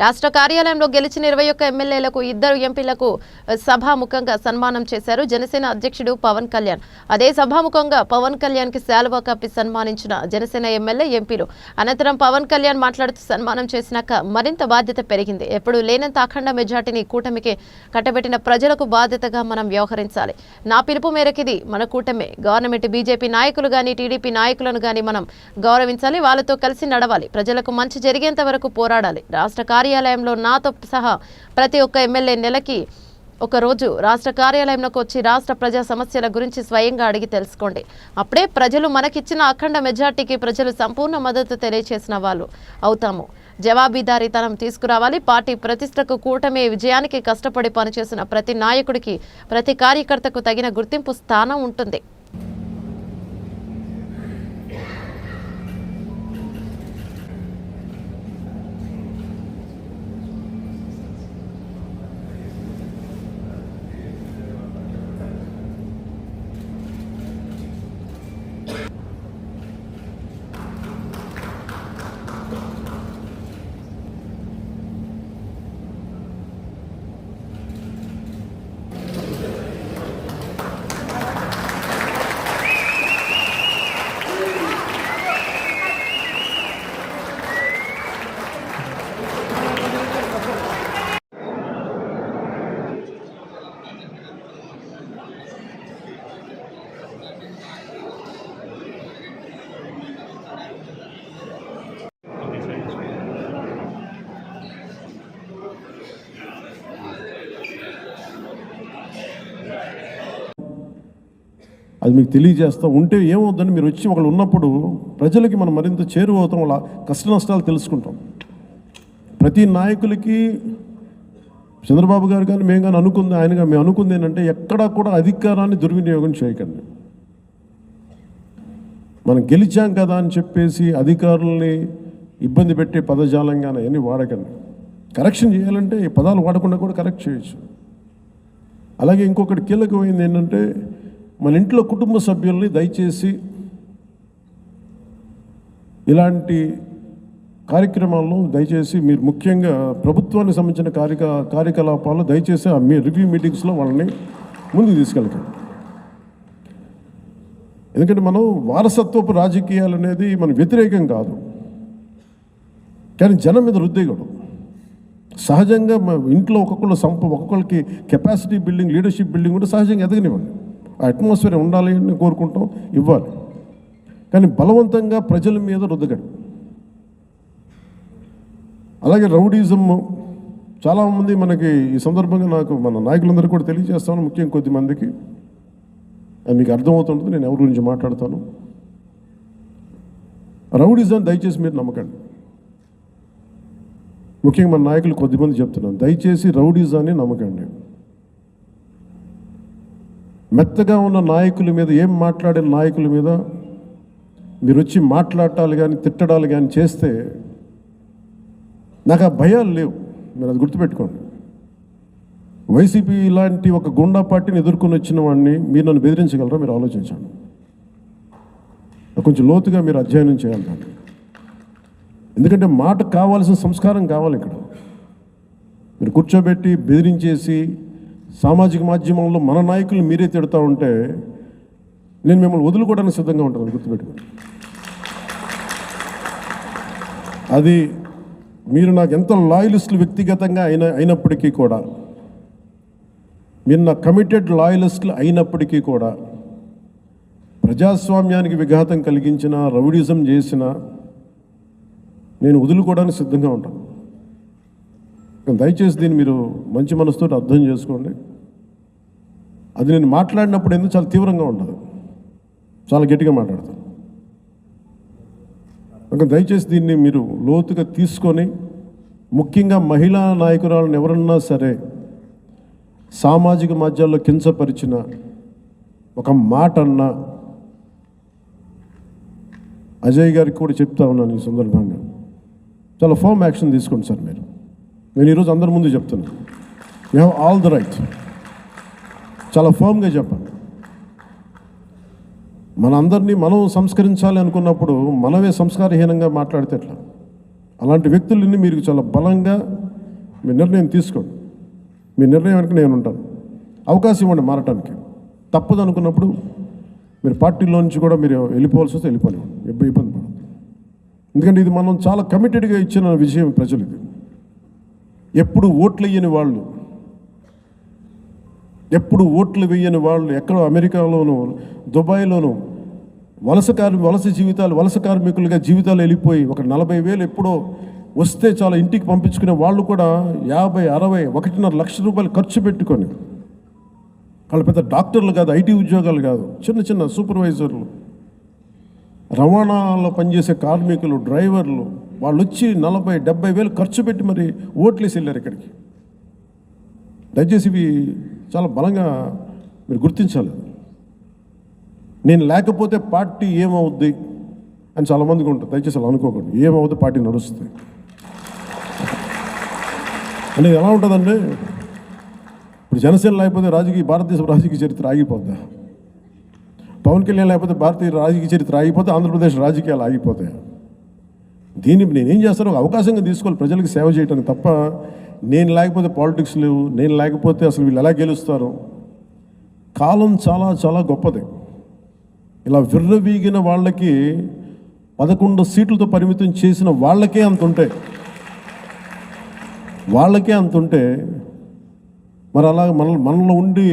రాష్ట్ర కార్యాలయంలో గెలిచిన ఇరవై ఒక్క ఎమ్మెల్యేలకు ఇద్దరు ఎంపీలకు సభాముఖంగా సన్మానం చేశారు జనసేన అధ్యక్షుడు పవన్ కళ్యాణ్. అదే సభాముఖంగా పవన్ కళ్యాణ్కి శాలువా కప్పి సన్మానించిన జనసేన ఎమ్మెల్యే ఎంపీలు. అనంతరం పవన్ కళ్యాణ్ మాట్లాడుతూ సన్మానం చేసినాక మరింత బాధ్యత పెరిగింది. ఎప్పుడు లేనంత అఖండ మెజార్టీని కూటమికి కట్టబెట్టిన ప్రజలకు బాధ్యతగా మనం వ్యవహరించాలి. నా పిలుపు మేరకు ఇది మన కూటమే. గవర్నమెంట్ బీజేపీ నాయకులు గాని టీడీపీ నాయకులను గాని మనం గౌరవించాలి. వాళ్ళతో కలిసి నడవాలి. ప్రజలకు మంచి జరిగేంత వరకు పోరాడాలి. రాష్ట్ర కార్యాలయంలో నాతో సహా ప్రతి ఒక్క ఎమ్మెల్యే నెలకి ఒక రోజు రాష్ట్ర కార్యాలయంలోకి వచ్చి రాష్ట్ర ప్రజా సమస్యల గురించి స్వయంగా అడిగి తెలుసుకోండి. అప్పుడే ప్రజలు మనకిచ్చిన అఖండ మెజార్టీకి ప్రజలు సంపూర్ణ మద్దతు తెలియచేసిన వాళ్ళు అవుతాము. జవాబీదారీతనం తీసుకురావాలి. పార్టీ ప్రతిష్టకు కూటమి విజయానికి కష్టపడి పనిచేసిన ప్రతి నాయకుడికి ప్రతి కార్యకర్తకు తగిన గుర్తింపు స్థానం ఉంటుంది. అది మీకు తెలియజేస్తూ ఉంటే ఏమవుద్దని మీరు వచ్చి ఒకళ్ళు ఉన్నప్పుడు ప్రజలకి మనం మరింత చేరువవుతాం వాళ్ళ కష్ట నష్టాలు తెలుసుకుంటాం. ప్రతి నాయకులకి చంద్రబాబు గారు కానీ మేము కానీ అనుకుంది ఆయనగా మేము అనుకుంది ఏంటంటే ఎక్కడా కూడా అధికారాన్ని దుర్వినియోగం చేయకండి. మనం గెలిచాం కదా అని చెప్పేసి అధికారుల్ని ఇబ్బంది పెట్టే పదజాలంగానే అవన్నీ వాడకండి. కరెక్షన్ చేయాలంటే ఈ పదాలు వాడకుండా కూడా కరెక్ట్ చేయొచ్చు. అలాగే ఇంకొకటి కీలకమైంది ఏంటంటే మన ఇంట్లో కుటుంబ సభ్యుల్ని దయచేసి ఇలాంటి కార్యక్రమాల్లో దయచేసి మీరు ముఖ్యంగా ప్రభుత్వానికి సంబంధించిన కార్యక కార్యకలాపాలు దయచేసి ఆ మీ రివ్యూ మీటింగ్స్లో వాళ్ళని ముందుకు తీసుకెళ్తాం. ఎందుకంటే మనం వారసత్వపు రాజకీయాలు అనేది మన వ్యతిరేకం కాదు. కానీ జనం మీద రుద్దేయకూడదు సహజంగా ఇంట్లో ఒక్కొక్కళ్ళు సంప ఒక్కొక్కరికి కెపాసిటీ బిల్డింగ్ లీడర్షిప్ బిల్డింగ్ కూడా సహజంగా ఎదగనివ్వండి. అట్మాస్ఫియర్ ఉండాలి అని కోరుకుంటాం ఇవ్వాలి. కానీ బలవంతంగా ప్రజల మీద రుద్దగడు. అలాగే రౌడీజం చాలామంది మనకి ఈ సందర్భంగా నాకు మన నాయకులందరూ కూడా తెలియజేస్తాను ముఖ్యం కొద్ది మందికి అది మీకు అర్థమవుతుంటుంది నేను ఎవరి గురించి మాట్లాడతాను. రౌడీజం దయచేసి మీరు నమ్మకండి. ముఖ్యంగా మన నాయకులు కొద్దిమంది చెప్తున్నాను దయచేసి రౌడీజాన్ని నమ్మకండి. మెత్తగా ఉన్న నాయకుల మీద ఏం మాట్లాడిన నాయకుల మీద మీరు వచ్చి మాట్లాడాలి కానీ తిట్టడాలు కానీ చేస్తే నాకు ఆ భయాలు లేవు. మీరు అది గుర్తుపెట్టుకోండి. వైసీపీ ఇలాంటి ఒక గుండా పార్టీని ఎదుర్కొని వచ్చిన వాడిని మీరు నన్ను బెదిరించగలరా? మీరు ఆలోచించండి. కొంచెం లోతుగా మీరు అధ్యయనం చేయాలి దాన్ని. ఎందుకంటే మాట కావాల్సిన సంస్కారం కావాలి ఇక్కడ. మీరు కూర్చోబెట్టి బెదిరించేసి సామాజిక మాధ్యమంలో మన నాయకులు మీరే తిడతా ఉంటే నేను మిమ్మల్ని వదులుకోవడానికి సిద్ధంగా ఉంటాను గుర్తుపెట్టుకోండి. అది మీరు నాకు ఎంత లాయలిస్టులు వ్యక్తిగతంగా అయిన అయినప్పటికీ కూడా మీరు నా కమిటెడ్ లాయలిస్టులు అయినప్పటికీ కూడా ప్రజాస్వామ్యానికి విఘాతం కలిగించిన రౌడిజం చేసిన నేను వదులుకోవడానికి సిద్ధంగా ఉంటాను. దయచేసి దీన్ని మీరు మంచి మనసుతో అర్థం చేసుకోండి. అది నేను మాట్లాడినప్పుడు ఎందుకు చాలా తీవ్రంగా ఉండదు చాలా గట్టిగా మాట్లాడతాను ఇంకా దయచేసి దీన్ని మీరు లోతుగా తీసుకొని ముఖ్యంగా మహిళా నాయకురాలను ఎవరన్నా సరే సామాజిక మాధ్యాల్లో కించపరిచిన ఒక మాట అన్నా అజయ్ గారికి కూడా చెప్తా ఉన్నాను ఈ సందర్భంగా. చాలా ఫామ్ యాక్షన్ తీసుకోండి సార్ మీరు. నేను ఈరోజు అందరి ముందు చెప్తున్నా. You have all the right చాలా ఫర్మ్గా చెప్పండి. మనందరినీ మనం సంస్కరించాలి అనుకున్నప్పుడు మనమే సంస్కారహీనంగా మాట్లాడితే ఎట్లా? అలాంటి వ్యక్తులని మీరు చాలా బలంగా మీ నిర్ణయం తీసుకోండి. మీ నిర్ణయం వెనక నేను ఉంటాను. అవకాశం ఇవ్వండి మారటానికి. తప్పదు అనుకున్నప్పుడు మీరు పార్టీలో నుంచి కూడా మీరు వెళ్ళిపోవాల్సి వస్తే వెళ్ళిపోలేము ఇబ్బంది ఇబ్బంది పడదు ఎందుకంటే ఇది మనం చాలా కమిటెడ్గా ఇచ్చిన విషయం ప్రజలు ఇది. ఎప్పుడు ఓట్లు వేయని వాళ్ళు ఎప్పుడు ఓట్లు వేయని వాళ్ళు ఎక్కడో అమెరికాలోనూ దుబాయ్లోనూ వలస కార్మి వలస జీవితాలు వలస కార్మికులుగా జీవితాలు వెళ్ళిపోయి ఒక నలభై వేలు ఎప్పుడో వస్తే చాలా ఇంటికి పంపించుకునే వాళ్ళు కూడా యాభై అరవై ఒకటిన్నర లక్ష రూపాయలు ఖర్చు పెట్టుకొని వాళ్ళు పెద్ద డాక్టర్లు కాదు ఐటీ ఉద్యోగాలు కాదు చిన్న చిన్న సూపర్వైజర్లు రవాణాలో పనిచేసే కార్మికులు డ్రైవర్లు వాళ్ళు వచ్చి నలభై డెబ్బై వేలు ఖర్చు పెట్టి మరి ఓట్లేసి వెళ్ళారు ఇక్కడికి. దయచేసి ఇవి చాలా బలంగా మీరు గుర్తించాలి. నేను లేకపోతే పార్టీ ఏమవుద్ది అని చాలామందికి ఉంటుంది. దయచేసి అలా అనుకోకండి. ఏమవుద్ది పార్టీ నడుస్తుంది. అంటే ఎలా ఉంటుందంటే ఇప్పుడు జనసేన లేకపోతే రాజకీయ భారతదేశ రాజకీయ చరిత్ర ఆగిపోద్దా? పవన్ కళ్యాణ్ లేకపోతే భారతీయ రాజకీయ చరిత్ర ఆగిపోతే ఆంధ్రప్రదేశ్ రాజకీయాలు ఆగిపోతాయి? దీన్ని నేనేం చేస్తాను ఒక అవకాశంగా తీసుకోవాలి ప్రజలకు సేవ చేయడానికి తప్ప నేను లేకపోతే పాలిటిక్స్ లేవు నేను లేకపోతే అసలు వీళ్ళు ఎలా గెలుస్తారు? కాలం చాలా చాలా గొప్పది. ఇలా విర్రవీగిన వాళ్ళకి పదకొండు సీట్లతో పరిమితం చేసిన వాళ్ళకే అంత ఉంటాయి వాళ్ళకే అంత ఉంటే మరి అలా మన మనలో ఉండి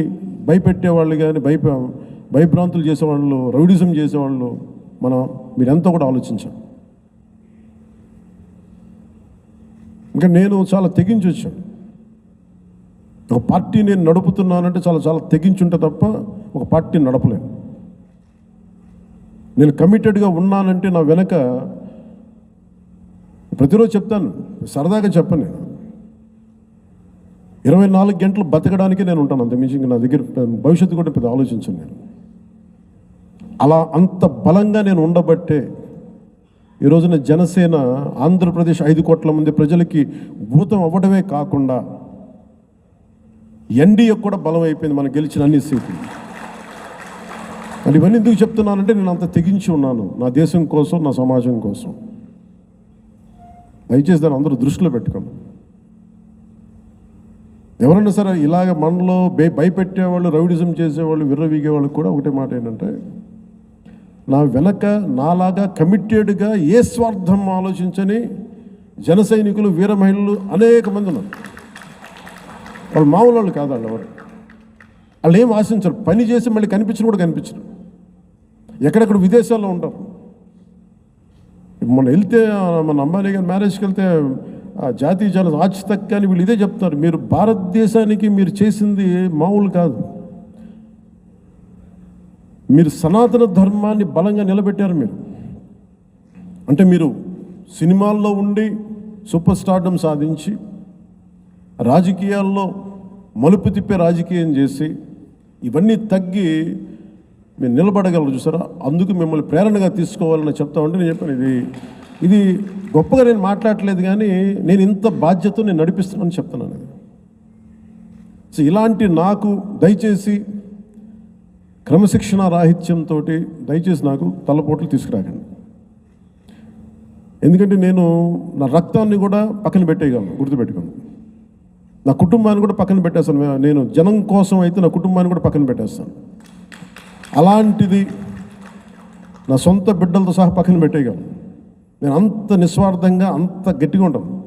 భయపెట్టేవాళ్ళు కానీ భయప భయభ్రాంతులు చేసేవాళ్ళు రౌడిజం చేసేవాళ్ళు మనం మీరెంతో కూడా ఆలోచించాం. ఇంకా నేను చాలా తెగించి వచ్చాను. ఒక పార్టీ నేను నడుపుతున్నానంటే చాలా చాలా తెగించుంటే తప్ప ఒక పార్టీని నడపలేను. నేను కమిటెడ్గా ఉన్నానంటే నా వెనక ప్రతిరోజు చెప్తాను సరదాగా చెప్పను. నేను ఇరవై నాలుగు గంటలు బతకడానికి నేను ఉంటాను అంతకుమించి ఇంక నా దగ్గర భవిష్యత్తు కూడా పెద్ద ఆలోచించను నేను. అలా అంత బలంగా నేను ఉండబట్టే ఈ రోజున జనసేన ఆంధ్రప్రదేశ్ ఐదు కోట్ల మంది ప్రజలకి భూతం అవ్వడమే కాకుండా ఎన్డీఏ కూడా బలం అయిపోయింది మనం గెలిచిన అన్ని సీట్లు. మరి ఇవన్నీ ఎందుకు చెప్తున్నానంటే నేను అంత తెగించి ఉన్నాను. నా దేశం కోసం నా సమాజం కోసం. దయచేసి దాన్ని అందరూ దృష్టిలో పెట్టుకోండి. ఎవరైనా సరే ఇలాగ మనలో భయపెట్టేవాళ్ళు రౌడిజం చేసేవాళ్ళు విర్రవీగేవాళ్ళు కూడా ఒకటే మాట ఏంటంటే నా వెనక నాలాగా కమిటెడ్గా ఏ స్వార్థం ఆలోచించని జన సైనికులు వీర మహిళలు అనేక మంది ఉన్నారు. వాళ్ళు మామూలు వాళ్ళు కాదు వాళ్ళు ఎవరు. వాళ్ళు ఏం ఆశించరు. పని చేసి మళ్ళీ కనిపించిన కూడా కనిపించరు. ఎక్కడెక్కడ విదేశాల్లో ఉంటారు. మొన్న వెళ్తే మన అంబానీ గారి మ్యారేజ్కి వెళ్తే జాతీయ జన ఆచి అని వీళ్ళు ఇదే చెప్తారు మీరు భారతదేశానికి మీరు చేసింది మామూలు కాదు. మీరు సనాతన ధర్మాన్ని బలంగా నిలబెట్టారు మీరు. అంటే మీరు సినిమాల్లో ఉండి సూపర్ స్టార్డం సాధించి రాజకీయాల్లో మలుపు తిప్పే రాజకీయం చేసి ఇవన్నీ తగ్గి మీరు నిలబడగలరు చూసారా? అందుకు మిమ్మల్ని ప్రేరణగా తీసుకోవాలని చెప్తామంటే నేను చెప్పాను ఇది ఇది గొప్పగా నేను మాట్లాడట్లేదు కానీ నేను ఇంత బాధ్యత నేను నడిపిస్తున్నానని చెప్తున్నాను. సో ఇలాంటి నాకు దయచేసి క్రమశిక్షణ రాహిత్యంతో దయచేసి నాకు తలపోట్లు తీసుకురాకండి. ఎందుకంటే నేను నా రక్తాన్ని కూడా పక్కన పెట్టేయగలను గుర్తుపెట్టుకోండి. నా కుటుంబాన్ని కూడా పక్కన పెట్టేస్తాను. నేను జనం కోసం అయితే నా కుటుంబాన్ని కూడా పక్కన పెట్టేస్తాను. అలాంటిది నా సొంత బిడ్డలతో సహా పక్కన పెట్టేయగలను. నేను అంత నిస్వార్థంగా అంత గట్టిగా ఉంటాను.